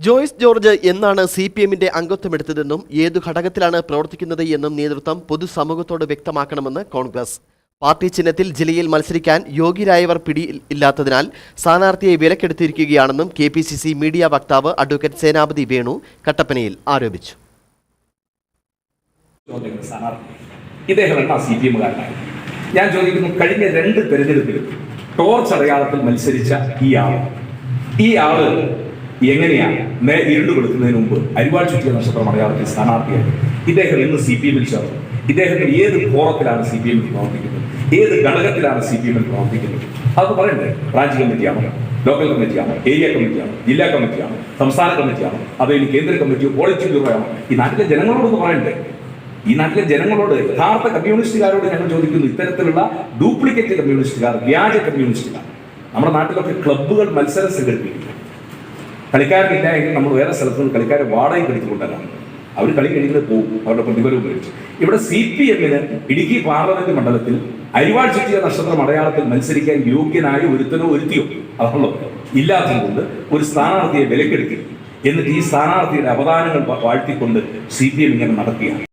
ജോയ്സ് ജോർജ് എന്നാണ് C P എമ്മിന്റെ അംഗത്വമെടുത്തതെന്നും ഏതു ഘടകത്തിലാണ് പ്രവർത്തിക്കുന്നത് എന്നും നേതൃത്വം പൊതുസമൂഹത്തോട് വ്യക്തമാക്കണമെന്ന് കോൺഗ്രസ്. പാർട്ടി ചിഹ്നത്തിൽ ജില്ലയിൽ മത്സരിക്കാൻ യോഗ്യരായവർ പിടിയിൽ ഇല്ലാത്തതിനാൽ സ്ഥാനാർത്ഥിയെ വിലക്കെടുത്തിരിക്കുകയാണെന്നും K P C C media വക്താവ് അഡ്വക്കേറ്റ് സേനാപതി വേണു കട്ടപ്പനയിൽ ആരോപിച്ചു. ഞാൻ ചോദിക്കുന്നു കഴിഞ്ഞ രണ്ട് തെരഞ്ഞെടുപ്പിൽ ടോർച്ച് അടയാളത്തിൽ മത്സരിച്ച ഈ ആൾ. ഈ ആൾ എങ്ങനെയാണ് നേ ഇരുണ്ട് കൊടുക്കുന്നതിന് മുമ്പ് അരിവാൾ ചുറ്റിയ നക്ഷത്രം മലയാളത്തിൽ സ്ഥാനാർത്ഥിയായി? ഇദ്ദേഹം ഇന്ന് സി പി എമ്മിൽ ചേർന്നു. ഇദ്ദേഹത്തിന് ഏത് ഫോറത്തിലാണ് സി പി എമ്മിൽ പ്രവർത്തിക്കുന്നത്? ഏത് ഘടകത്തിലാണ് സി പി എമ്മിൽ പ്രവർത്തിക്കുന്നത്? അത് പറയണ്ടേ? ബ്രാഞ്ച് കമ്മിറ്റിയാണ് ലോക്കൽ കമ്മിറ്റിയാണ് ഏരിയ കമ്മിറ്റിയാണ് ജില്ലാ കമ്മിറ്റിയാണ് സംസ്ഥാന കമ്മിറ്റിയാണ് അതോ ഇനി കേന്ദ്ര കമ്മിറ്റിയോ പോളിറ്റ് ബ്യൂറോയാണോ ഈ നാട്ടിലെ ജനങ്ങളോടൊന്ന് പറയണ്ടേ? ഈ നാട്ടിലെ ജനങ്ങളോട് യഥാർത്ഥ കമ്മ്യൂണിസ്റ്റുകാരോട് ഞങ്ങൾ ചോദിക്കുന്നു. ഇത്തരത്തിലുള്ള ഡ്യൂപ്ലിക്കേറ്റ് കമ്മ്യൂണിസ്റ്റുകാർ വ്യാജ കമ്മ്യൂണിസ്റ്റുകാർ. നമ്മുടെ നാട്ടിലൊക്കെ ക്ലബ്ബുകൾ മത്സരം സംഘടിപ്പിക്കുന്നു. കളിക്കാരില്ല എങ്കിൽ നമ്മൾ വേറെ സ്ഥലത്ത് നിന്ന് കളിക്കാരെ വാടകയ്ക്ക് എടുത്തു കൊണ്ടുവരാം. അവർ കളി കഴിക്കുന്നത് പോകും. അവരുടെ പ്രതിഫലവും ഉപയോഗിച്ച് ഇവിടെ സി പി എമ്മിന് ഇടുക്കി പാർലമെന്റ് മണ്ഡലത്തിൽ അരിവാൾ ചുറ്റിയ നക്ഷത്രം അടയാളത്തിൽ മത്സരിക്കാൻ യോഗ്യനായ ഒരുത്തനോ ഒരുത്തിയോ അതാണല്ലോ ഇല്ലാത്തതുകൊണ്ട് ഒരു സ്ഥാനാർത്ഥിയെ വിലക്കെടുക്കി എന്നിട്ട് ഈ സ്ഥാനാർത്ഥിയുടെ അവദാനങ്ങൾ വാഴ്ത്തിക്കൊണ്ട് സി പി എം ഇങ്ങനെ നടക്കുകയാണ്.